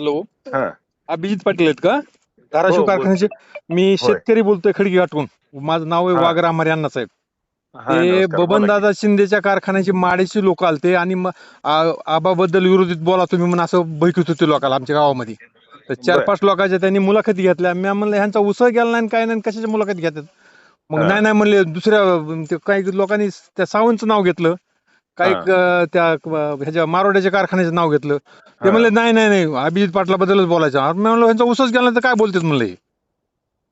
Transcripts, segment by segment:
Hello? हा. अभिजित पाटील आहेत का? धाराशिव हो, बोल. कारखान्याचे मी शेतकरी बोलतोय खडकी गाठून. माझं नाव आहे हा. वाघ रामारे अण्णा साहेब हा, ते नमस्कार, बोला बबन की. दादा शिंदेच्या कारखान्याचे माडेचे लोक आलते आणि म- आ- आबाबद्दल विरोधीत बोला तुम्ही म्हणून असं बैठत होते लोकांना आमच्या गावामध्ये. तर चार बर. पाच लोकांच्या त्यांनी मुलाखती घेतल्या. मी म्हणलं ह्यांचा उसळ गेला नाही आणि काय नाही कशाच्या मुलाखती घेतात? मग हा. नाही नाही म्हणले दुसऱ्या ते काही लोकांनी त्या सावंतचं नाव घेतलं. काही. क- त्या क- ह्याच्या मारोड्याच्या कारखान्याचं नाव घेतलं ते हा. म्हणले नाही नाही नाही अभिजित पाटलाबद्दलच बोलायचं अरे मी म्हणलं ह्यांचा उसच गेला तर काय बोलतात म्हणले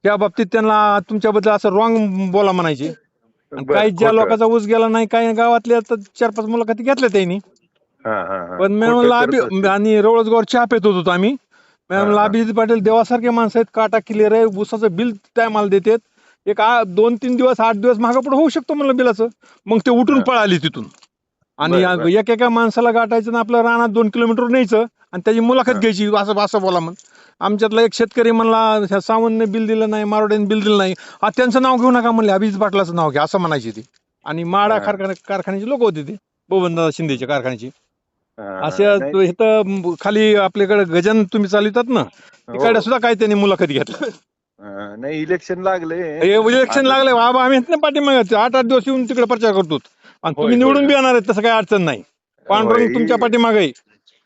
त्या बाबतीत त्यांना तुमच्याबद्दल असं रॉंग बोला म्हणायचे आणि बर, काही ज्या खोटं. लोकांचा ऊस गेला नाही काही गावातल्या तर चार पाच मुलाखती घेतल्या त्यांनी हा, हा, हा. पण मी खोटं म्हणलं करत अभि. आणि रवळजगावर चहा पेत होतो आम्ही मी हा, म्हणलं हा. अभिजित पाटील देवासारखे माणसं आहेत काटा क्लिअर आहे ऊसाचं बिल टायमाला देतात एक आ- दोन तीन दिवस आठ दिवस मागं पुढे होऊ शकतो म्हणलं बिलाचं मग ते उठून हा. पळाली तिथून आणि बरं. एक एका माणसाला गाठायचं ना आपलं रानात दोन किलोमीटर न्यायचं आणि त्याची मुलाखत. घ्यायची. असं असं बोला म्हण आमच्यातला एक शेतकरी म्हणला ह्या सावंतने बिल दिलं नाही मारोड्याने बिल दिलं नाही. आ, त्यांचं नाव घेऊ नका म्हणले. अभिजित पाटलाचं नाव घ्या असं म्हणायचे ते. आणि माडा हा. कारखान्या कारखान्याचे लोक होते ते. बबनदादा शिंदेचे कारखान्याचे. हा, असे नाही, इथं खाली आपल्याकडे गजन तुम्ही चालवतात ना तिकडे हो. सुद्धा काही त्यांनी मुलाखत घेतलं. हा, नाही इलेक्शन लागले इलेक्शन लागले बाबा आम्ही आहेत ना पाठीमागे आठ आठ दिवस येऊन तिकडे प्रचार करतो आणि तुम्ही होय, निवडून होय. बी येणार आहेत तसं काही अडचण नाही. पांडुरंग होय. तुमच्या पाठीमागे आहे.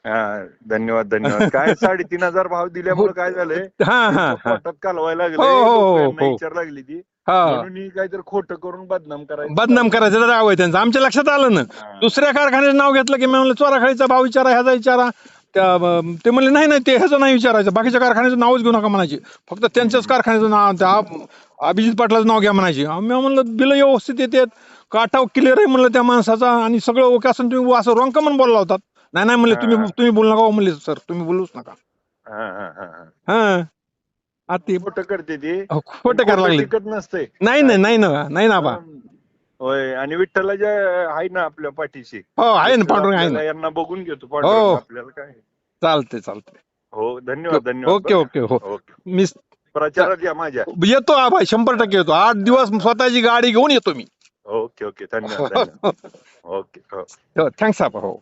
हा, धन्यवाद धन्यवाद. काय साडेतीन हजार भाव दिल्यामुळे काय झालंय? हा हा हा पोटात कालवायला लागले हो, हो, हो. विचार लागली ती. हा. म्हणून ही काहीतरी खोटं करून बदनाम करायचं. बदनाम करायचं तर राव आहे त्यांचं. आमच्या लक्षात आलं ना. हा. दुसऱ्या कारखान्याचं नाव घेतलं की मी म्हणलं चोराखाळीचा भाव विचारा ह्याचा विचारा. त्या ते म्हणले नाही नाही ते ह्याचं नाही विचारायचं. बाकीच्या कारखान्याचं नावच घेऊ नका म्हणायचे. फक्त त्यांच्याच कारखान्याचं नाव त्या अभिजित पाटलाचं नाव घ्या म्हणायचे. आम्ही म्हणलं बिल व्यवस्थित येतात. काटाव क्लिअर आहे म्हणलं त्या माणसाचा आणि सगळं ओके असं तुम्ही असं रॉंग कमन बोलला होतात. नाही नाही म्हणले तुम्ही हा. तुम्ही बोलू नका हो म्हणले सर तुम्ही बोलूच नका. हा, हा, हा, हा. हा. आता ते खोटं करते ती. अहो, खोटं करायला लागले. टिकत नसते. नाही नाही नाही ना नाही ना बा. होय आणि विठ्ठलाच्या आहे ना आपल्या पाठीशी. हो आहे ना पांडुरंग आहे आपल्याला ना. यांना बघून घेतो हो. पांडुरंग आपल्याला काय चालते चालते हो धन्यवाद धन्यवाद. ओके ओके हो. ओके. मी प्रचारात या माझ्या. येतो आबा शंभर टक्के येतो. आठ दिवस स्वतःची गाडी घेऊन येतो मी. ओके ओके धन्यवाद धन्यवाद ओके हो थँक्स आबा हो